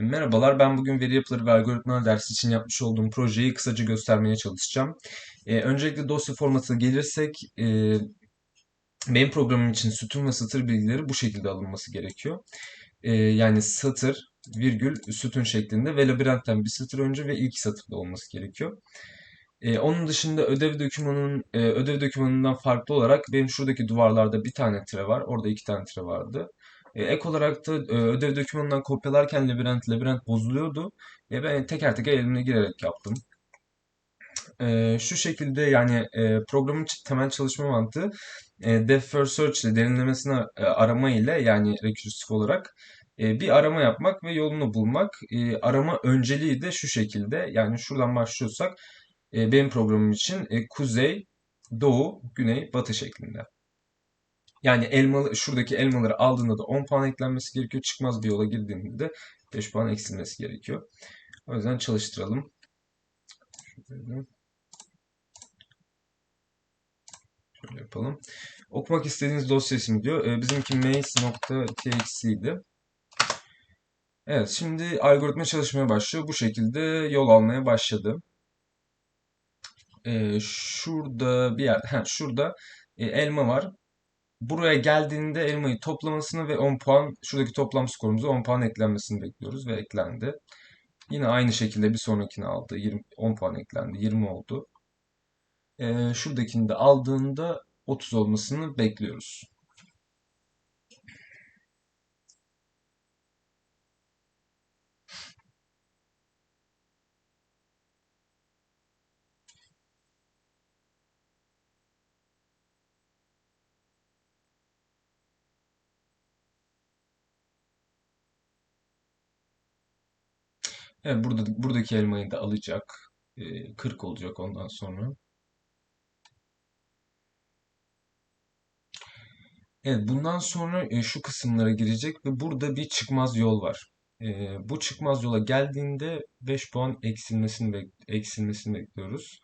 Merhabalar, ben bugün veri yapıları ve algoritmalar dersi için yapmış olduğum projeyi kısaca göstermeye çalışacağım. Ee, öncelikle dosya formatına gelirsek, e, benim programım için sütun ve satır bilgileri bu şekilde alınması gerekiyor. Ee, yani satır, virgül, sütun şeklinde ve labirentten bir satır önce ve ilk satırda olması gerekiyor. Ee, onun dışında ödev dokümanının e, ödev dokümanından farklı olarak benim şuradaki duvarlarda bir tane tire var, orada iki tane tire vardı. E, ek olarak da e, ödev dokümanından kopyalarken labirent labirent bozuluyordu. E, ben teker teker elimle girerek yaptım. E, şu şekilde yani e, programın temel çalışma mantığı e, depth first search ile derinlemesine e, arama ile yani rekürsif olarak e, bir arama yapmak ve yolunu bulmak. E, arama önceliği de şu şekilde yani şuradan başlıyorsak e, benim programım için e, kuzey, doğu, güney, batı şeklinde. Yani elmalı, şuradaki elmaları aldığında da 10 puan eklenmesi gerekiyor. Çıkmaz bir yola girdiğinde de 5 puan eksilmesi gerekiyor. O yüzden çalıştıralım. Şöyle, şöyle yapalım. Okumak istediğiniz dosya ismi diyor. Ee, bizimki maze.txt'ydi. Evet, şimdi algoritma çalışmaya başlıyor. Bu şekilde yol almaya başladı. Ee, şurada bir yer, ha, şurada e, elma var. Buraya geldiğinde elmayı toplamasını ve 10 puan, şuradaki toplam skorumuza 10 puan eklenmesini bekliyoruz ve eklendi. Yine aynı şekilde bir sonrakini aldı. 20, 10 puan eklendi. 20 oldu. Ee, şuradakini de aldığında 30 olmasını bekliyoruz. Evet, burada buradaki elmayı da alacak. Ee, 40 olacak ondan sonra. Evet, bundan sonra e, şu kısımlara girecek ve burada bir çıkmaz yol var. E, bu çıkmaz yola geldiğinde 5 puan eksilmesini, bek eksilmesini bekliyoruz.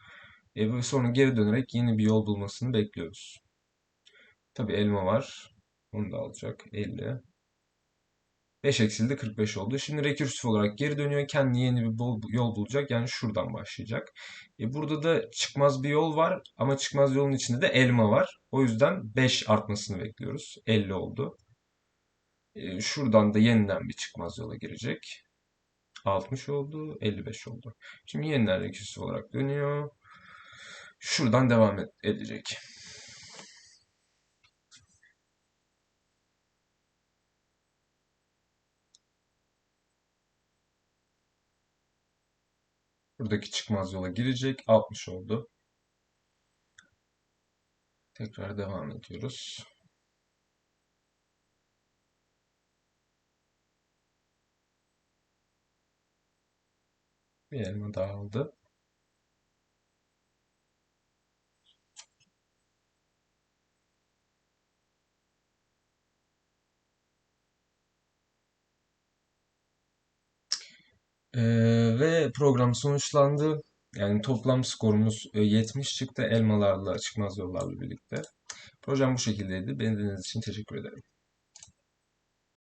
E, ve sonra geri dönerek yeni bir yol bulmasını bekliyoruz. Tabii elma var. Onu da alacak. 50. 5 eksildi 45 oldu. Şimdi rekürsif olarak geri dönüyor. Kendi yeni bir yol bulacak. Yani şuradan başlayacak. E burada da çıkmaz bir yol var. Ama çıkmaz yolun içinde de elma var. O yüzden 5 artmasını bekliyoruz. 50 oldu. E, şuradan da yeniden bir çıkmaz yola girecek. 60 oldu. 55 oldu. Şimdi yeniden rekürsif olarak dönüyor. Şuradan devam edecek. Buradaki çıkmaz yola girecek. 60 oldu. Tekrar devam ediyoruz. Bir elma daha aldı. Ee, ve program sonuçlandı. Yani toplam skorumuz e, 70 çıktı elmalarla çıkmaz yollarla birlikte. Projem bu şekildeydi. Beni dinlediğiniz için teşekkür ederim.